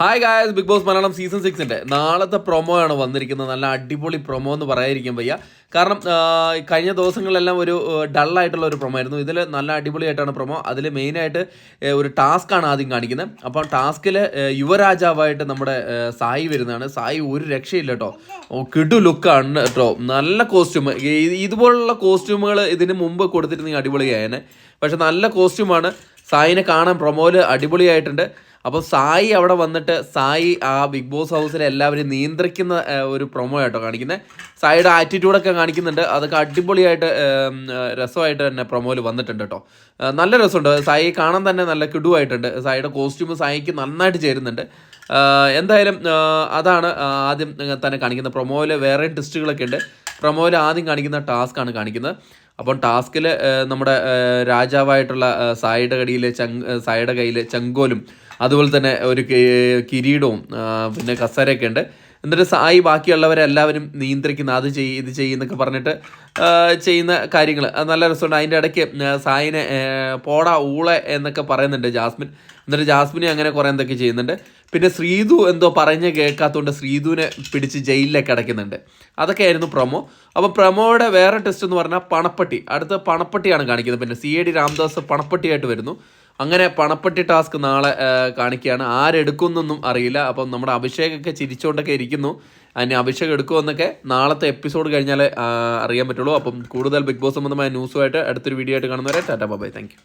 Hi guys Big Boss Malayalam season സിക്സിന്റെ നാളത്തെ promo ആണ് വന്നിരിക്കുന്നത്. നല്ല അടിപൊളി പ്രൊമോ എന്ന് പറയാതിരിക്കും വയ്യ. കാരണം കഴിഞ്ഞ ദിവസങ്ങളിലെല്ലാം ഒരു ഡള്ളായിട്ടുള്ള ഒരു പ്രൊമോ ആയിരുന്നു. ഇതിൽ നല്ല അടിപൊളിയായിട്ടാണ് പ്രൊമോ അതിൽ മെയിനായിട്ട് ഒരു ടാസ്ക്കാണ് ആദ്യം കാണിക്കുന്നത്. അപ്പോൾ ടാസ്കിൽ യുവരാജാവായിട്ട് നമ്മുടെ സായി വരുന്നതാണ്. സായി ഒരു രക്ഷയില്ല കേട്ടോ കിടു ലുക്കാണ് കേട്ടോ നല്ല കോസ്റ്റ്യൂം ഇതുപോലുള്ള കോസ്റ്റ്യൂമുകൾ ഇതിന് മുമ്പ് കൊടുത്തിരുന്നെങ്കിൽ അടിപൊളിയായേനെ. പക്ഷെ നല്ല കോസ്റ്റ്യൂമാണ് സായിനെ കാണാൻ പ്രൊമോയിൽ അടിപൊളിയായിട്ടുണ്ട്. അപ്പോൾ സായി അവിടെ വന്നിട്ട് സായി ആ ബിഗ് ബോസ് ഹൗസിലെ എല്ലാവരും നിയന്ത്രിക്കുന്ന ഒരു പ്രൊമോ ആയിട്ടോ കാണിക്കുന്നത് സായിയുടെ ആറ്റിറ്റ്യൂഡൊക്കെ കാണിക്കുന്നുണ്ട്. അതൊക്കെ അടിപൊളിയായിട്ട് രസമായിട്ട് തന്നെ പ്രൊമോയിൽ വന്നിട്ടുണ്ട് കേട്ടോ നല്ല രസമുണ്ട്. സായി കാണാൻ തന്നെ നല്ല കിടുവായിട്ടുണ്ട്. സായിയുടെ കോസ്റ്റ്യൂം സായിക്ക് നന്നായിട്ട് ചേരുന്നുണ്ട്. എന്തായാലും അതാണ് ആദ്യം തന്നെ കാണിക്കുന്ന പ്രൊമോയിൽ വേറെ ടെസ്റ്റുകളൊക്കെ ഉണ്ട്. പ്രൊമോയിൽ ആദ്യം കാണിക്കുന്ന ടാസ്ക് ആണ് കാണിക്കുന്നത്. അപ്പം ടാസ്കിൽ നമ്മുടെ രാജാവായിട്ടുള്ള സായിയുടെ കടിയിൽ ചങ് സായിയുടെ കയ്യിൽ ചെങ്കോലും അതുപോലെ തന്നെ ഒരു കിരീടവും പിന്നെ കസേരയൊക്കെ ഉണ്ട്. എന്നിട്ട് സായി ബാക്കിയുള്ളവരെ എല്ലാവരും നിയന്ത്രിക്കുന്ന അത് ചെയ് ഇത് ചെയ്യുന്നൊക്കെ പറഞ്ഞിട്ട് ചെയ്യുന്ന കാര്യങ്ങൾ. നല്ല രസമുണ്ട്. അതിന്റെ ഇടയ്ക്ക് സായിനെ പോട ഊളെ എന്നൊക്കെ പറയുന്നുണ്ട് ജാസ്മിൻ. എന്നിട്ട് ജാസ്മിനെ അങ്ങനെ കുറേ എന്തൊക്കെ ചെയ്യുന്നുണ്ട്. പിന്നെ ശ്രീതു എന്തോ പറഞ്ഞ് കേൾക്കാത്തതുകൊണ്ട് ശ്രീതുവിനെ പിടിച്ച് ജയിലിലേക്ക് അടയ്ക്കുന്നുണ്ട്. അതൊക്കെയായിരുന്നു പ്രൊമോ. അപ്പോൾ പ്രൊമോയുടെ വേറെ ടെസ്റ്റ് എന്ന് പറഞ്ഞാൽ പണപ്പെട്ടി. അടുത്ത പണപ്പെട്ടിയാണ് കാണിക്കുന്നത്. പിന്നെ സി എ ഡി രാംദാസ് പണപ്പെട്ടിയായിട്ട് വരുന്നു. അങ്ങനെ പണപ്പെട്ടി ടാസ്ക് നാളെ കാണിക്കുകയാണ്. ആരെടുക്കുന്നൊന്നും അറിയില്ല. അപ്പം നമ്മുടെ അഭിഷേകൊക്കെ ചിരിച്ചുകൊണ്ടൊക്കെ ഇരിക്കുന്നു. അതിന് അഭിഷേക് എടുക്കുമെന്നൊക്കെ നാളത്തെ എപ്പിസോഡ് കഴിഞ്ഞാൽ അറിയാൻ പറ്റുള്ളൂ. അപ്പം കൂടുതൽ ബിഗ് ബോസ് സംബന്ധമായ ന്യൂസുമായിട്ട് അടുത്തൊരു വീഡിയോ ആയിട്ട് കാണുന്നവരെ ടാറ്റാ ബൈ താങ്ക്